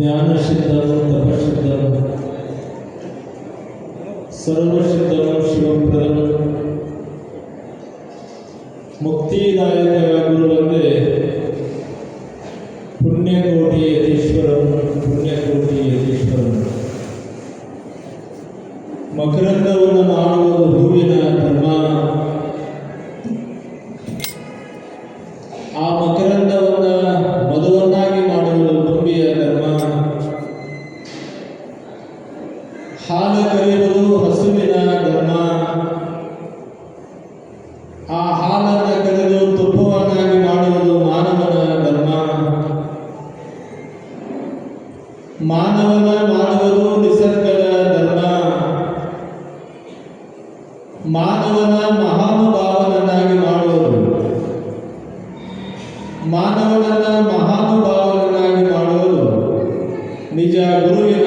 ಜ್ಞಾನ ಸಿದ್ಧನು ತಪಸಿದ್ಧನು ಸರ್ವಸಿದ್ಧನು ಶಿವಪ್ರದನು ಮುಕ್ತಿದಾಯಕ ಗುರುವಂತೆ ಪುಣ್ಯಕೋಟಿ ಯತೀಶ್ವರನು ಪುಣ್ಯಕೋಟಿ ಯತೀಶ್ವರನು ಮಕರಂದವನ್ನು ಮಾಡುವುದು మానవుడన్న మహానుభావుడు నాటి వాడు నిజ గురువు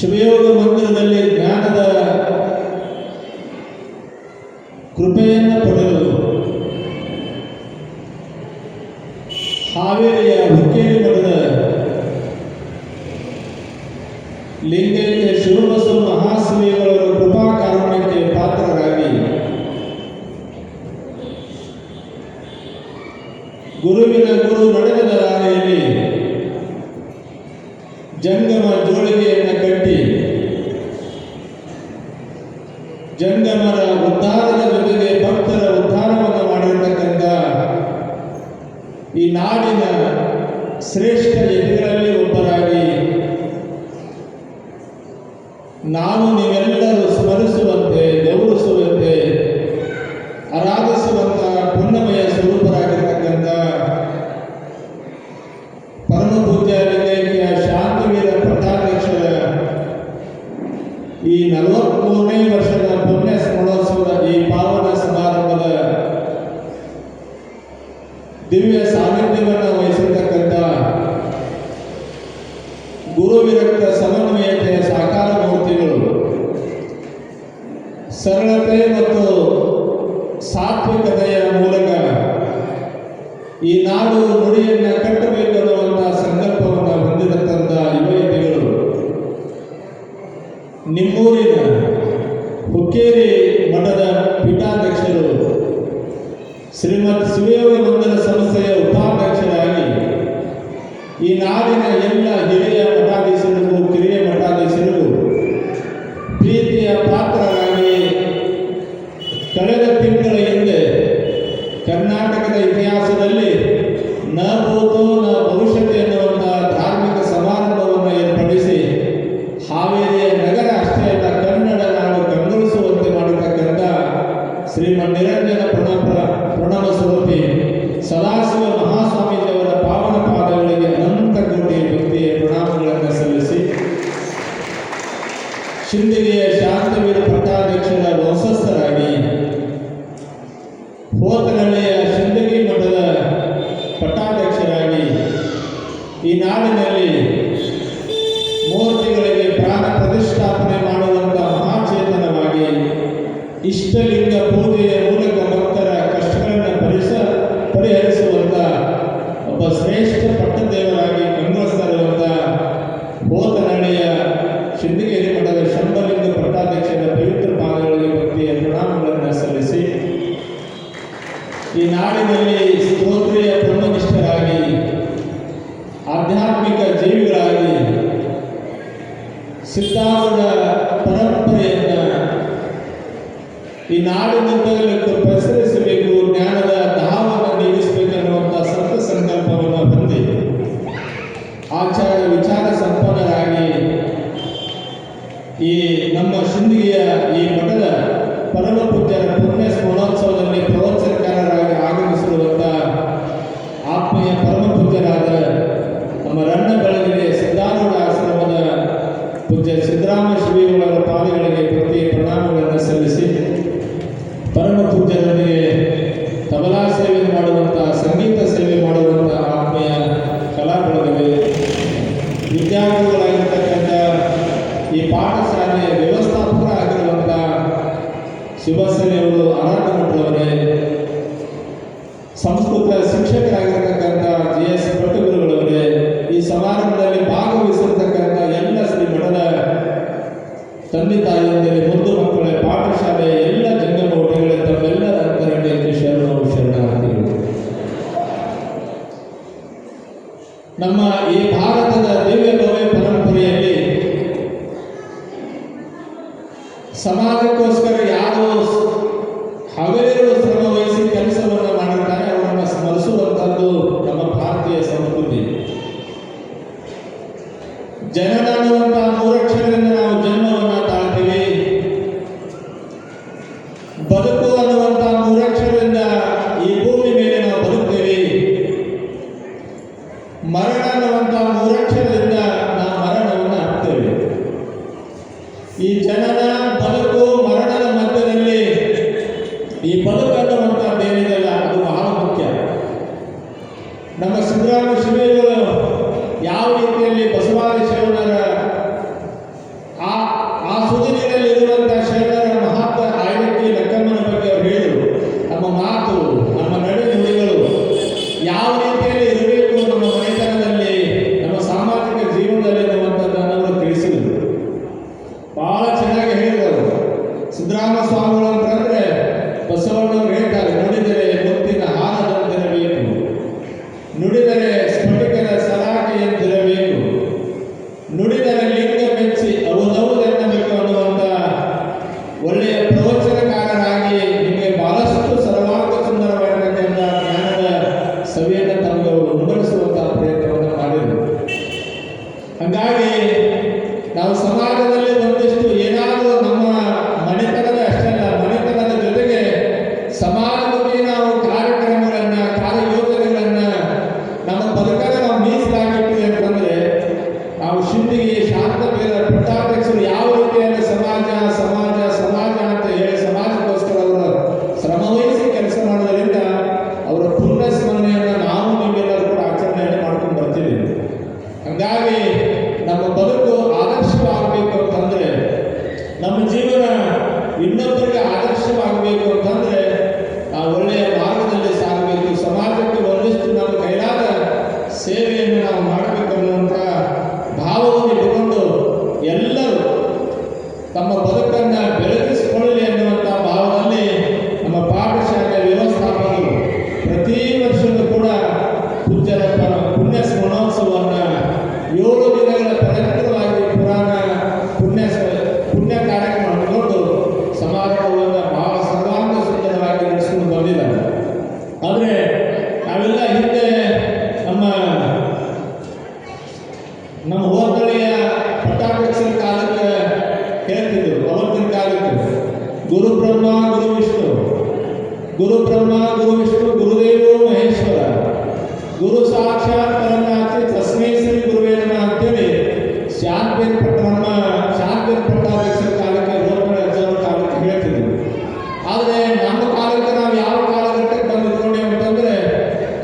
ಶಿವಯೋಗ ಮಂದಿರದಲ್ಲಿ ಜ್ಞಾನದ ಕೃಪೆಯನ್ನು ಪಡೆದು ಹಾವೇರಿಯ ಹುಕ್ಕೇರಿ ಪಡೆದ ಲಿಂಗೈಕ್ಯ ಶಿವಬಸವ ಮಹಾಸ್ವಾಮಿಗಳ ಕೃಪಾ ಕಾರಣಕ್ಕೆ ಪಾತ್ರರಾಗಿ ಗುರುವಿನ ಗುರು ನಡೆದ ರಾಯಲ್ಲಿ ಜಂಗಮ ಜೋಳಿಗೆಯನ್ನು ಕಟ್ಟಿ ಜಂಗಮರ ಉದ್ಧಾರದ ಜೊತೆಗೆ ಭಕ್ತರ ಉದ್ಧಾರವನ್ನು ಮಾಡಿರ್ತಕ್ಕಂಥ ಈ ನಾಡಿನ ಶ್ರೇಷ್ಠ ಯತಿಗಳಲ್ಲಿ ಒಬ್ಬರಾಗಿ ನಾನು ನೀವೆಲ್ಲ Gnade der pero el sector petrolero está en una situación ಏನೇನು ನಾವು ಮಾಡ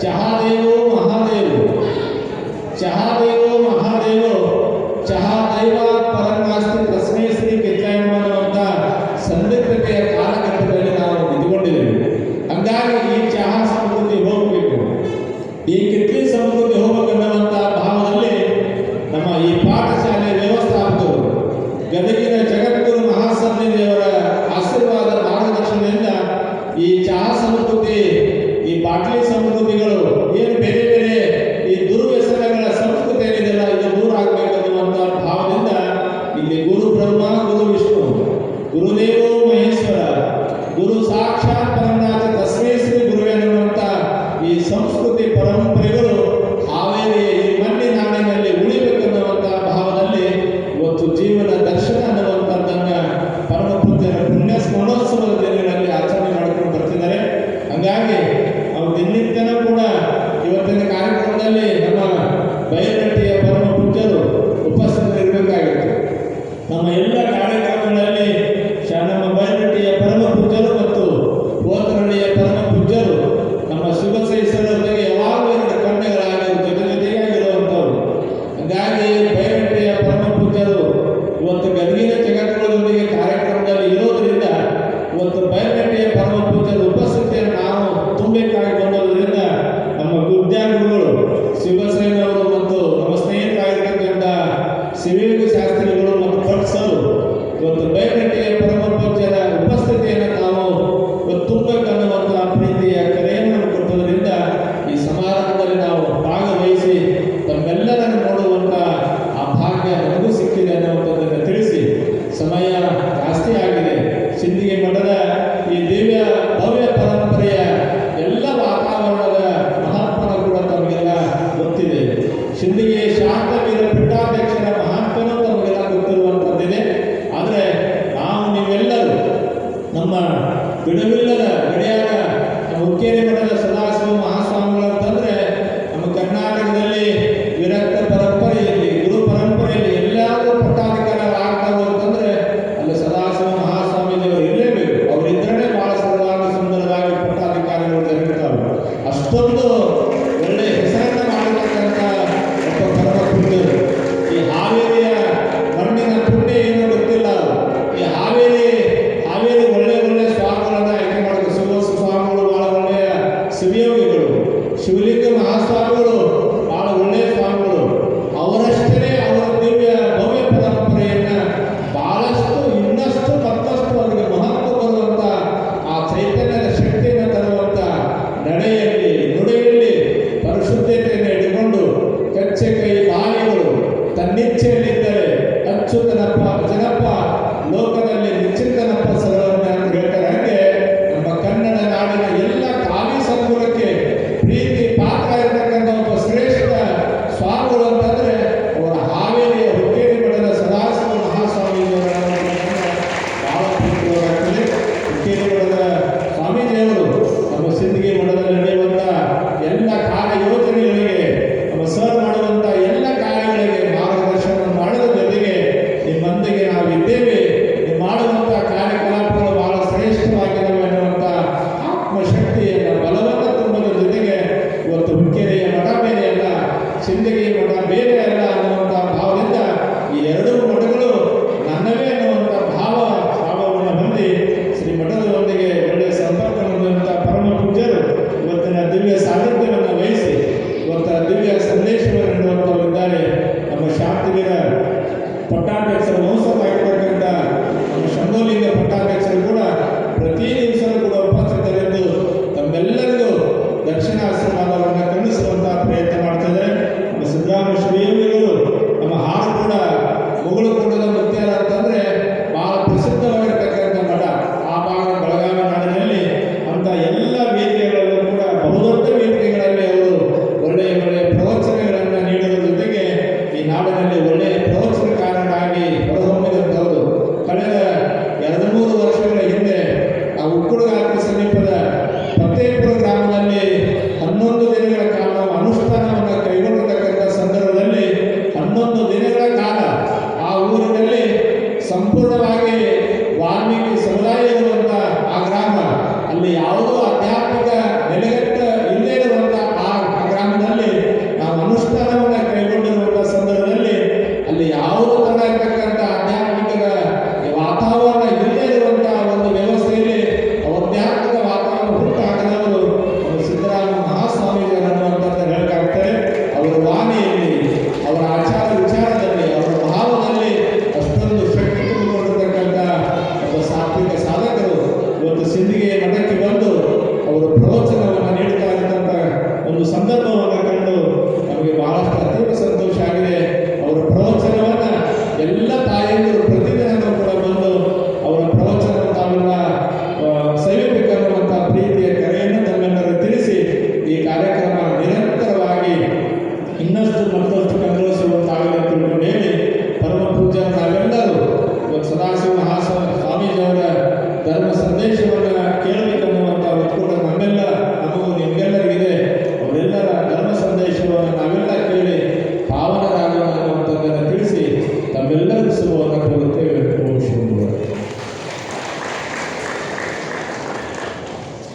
चहादेव महादेव। चहादेव महादेव। चहादेवा परमास्ति तस्मै ಹೀಗಾಗಿ ಅವ್ರು ನಿಮಿತ್ತನೂ ಕೂಡ ಇವತ್ತಿನ ಕಾರ್ಯಕ್ರಮದಲ್ಲಿ ನಮ್ಮ ಬಯಲಟ್ಟಿಯ ಪರಮ ಪೂಜ್ಯರು ಉಪಸ್ಥಿತರಿರಬೇಕಾಗಿತ್ತು. ನಮ್ಮ ಎಲ್ಲ ಕಾರ್ಯಕ್ರಮಗಳಲ್ಲಿ ನಮ್ಮ ಬಯನಟ್ಟಿಯ ಪರಮ ಪೂಜ್ಯರು ಮತ್ತು ಹೋತರಳ್ಳಿಯ ಪರಮ ಪೂಜ್ಯರು ನಮ್ಮ ಶುಭ ಜೊತೆಗೆ ಯಾವಾಗಲೂ ಎರಡು ಕಣ್ಣುಗಳಾಗಿ ಜೊತೆ ಜೊತೆಯಾಗಿರುವಂಥವ್ರು. ಹಾಗಾಗಿ ಬಯಲಟ್ಟಿಯ ಪರಮ ಪೂಜ್ಯರು ಇವತ್ತು ಗದಗಿನ ಜಗತ್ತುಗಳ ಕಾರ್ಯಕ್ರಮದಲ್ಲಿ ಇರೋದರಿಂದ ಇವತ್ತು ಬಯಲಟ್ಟಿಯ ಪರಮ ಪೂಜ್ಯರು ಉಪಸ್ಥಿತ ಹೋಗಬೇಕಾಗಿ ಬಂದೋದ್ರಿಂದ ನಮ್ಮ ವಿದ್ಯಾರ್ಥಿಗಳು ಗುರುಗಳು ಶಿವಸೇನವರು ಮತ್ತು ನಮ್ಮ ಸ್ನೇಹಿತರಾಗಿರ್ತಕ್ಕಂಥ ಸಿವಿಲ್ ಶಾಸ್ತ್ರಿಗಳು ಮತ್ತು ಭಟ್ಸರು ಇವತ್ತು ಬಯಗಟ್ಟಿಯ ಪರಮ ಉಪಸ್ಥಿತಿಯನ್ನು ನಾವು ತುಂಬಬೇಕನ್ನುವಂತಹ ಪ್ರೀತಿಯ ಕರೆಯನ್ನು ಕೊಟ್ಟುವುದರಿಂದ ಈ ಸಮಾರಂಭದಲ್ಲಿ ನಾವು ಭಾಗವಹಿಸಿ ತಮ್ಮೆಲ್ಲರನ್ನು ನೋಡುವಂಥ ಆ ಭಾಗ್ಯ ನನಗೂ ಸಿಕ್ಕಿದೆ ಅನ್ನುವಂಥದ್ದನ್ನು ತಿಳಿಸಿ. ಸಮಯ ಜಾಸ್ತಿ ಆಗಿದೆ. ಸಿಂಧಿಗೆ ಮಠ